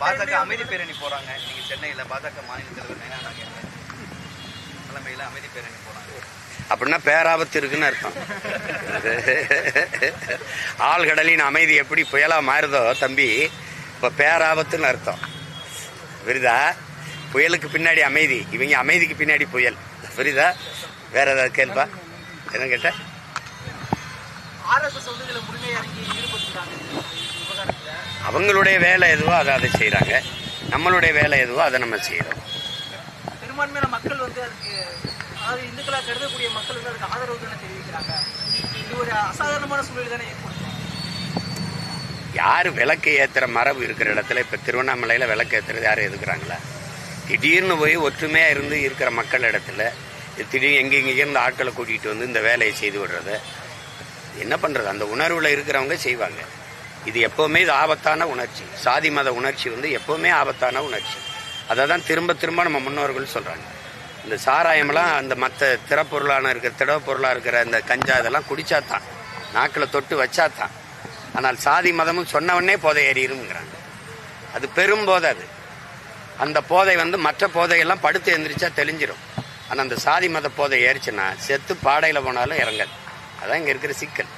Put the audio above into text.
பாஜக அமைதி பேரணி போறாங்க. நீங்க சென்னையில பாஜக மாநில தலைவர் நயனா நாகேந்திரன். தலைமையில அமைதி பேரணி போறாங்க. அப்படின்னா பேராபத்து இருக்குன்னு அர்த்தம். ஆழ்கடலின் அமைதி எப்படி புயலா மாறுதோ தம்பி இப்ப பேராபத்துன்னு அர்த்தம். புரியுதா? புயலுக்கு பின்னாடி அமைதி இவங்க அமைதிக்கு பின்னாடி புயல். புரியுதா? வேற ஏதாவது கேள்பா என்ன கேட்ட? ஆர்எஸ்எஸ் வந்து இதுல முழுமையா இறங்கி ஈடுபட்டுருக்காங்க. இந்த விவகாரத்துல அவங்களுடைய வேலை எதுவோ அதை அதை செய்கிறாங்க நம்மளுடைய வேலை எதுவோ அதை நம்ம செய்கிறோம் பெரும்பான்மையான மக்கள் வந்து அதுக்கு அதாவது இந்துக்களா கருதக்கூடிய மக்கள் வந்து அதுக்கு ஆதரவு தானே தெரிவிக்கிறாங்க. இது ஒரு அசாதாரணமான சூழல் தானே ஏற்படுத்தும். யார் விளக்கு ஏற்றுற மரபு இருக்கிற இடத்துல இப்போ திருவண்ணாமலையில் விளக்கு ஏற்றுறது யாரும் எதுக்குறாங்களா? திடீர்னு போய் ஒற்றுமையாக இருந்து இருக்கிற மக்கள் இடத்துல திடீர்னு எங்கே இருந்து ஆட்களை கூட்டிகிட்டு வந்து இந்த வேலையை செய்து விடுறது. என்ன பண்ணுறது அந்த உணர்வில் இருக்கிறவங்க செய்வாங்க. இது எப்போவுமே இது ஆபத்தான உணர்ச்சி. சாதி மத உணர்ச்சி வந்து எப்போவுமே ஆபத்தான உணர்ச்சி. அதை தான் திரும்ப திரும்ப நம்ம முன்னோர்கள் சொல்கிறாங்க இந்த சாராயமெல்லாம் அந்த மற்ற திறப்பொருளான இருக்கிற திட பொருளாக இருக்கிற அந்த கஞ்சா இதெல்லாம் குடித்தா தான் நாக்கில் தொட்டு வச்சா தான் ஆனால் சாதி மதமும் சொன்ன போதை ஏறிடுங்கிறாங்க அது பெரும் போதை அது. அந்த போதை வந்து மற்ற போதையெல்லாம் படுத்து எந்திரிச்சா தெளிஞ்சிடும் ஆனால் அந்த சாதி மத போதை ஏறிச்சுன்னா செத்து பாடையில் போனாலும் இறங்காது. அதான் இங்கே இருக்கிற சிக்கல்.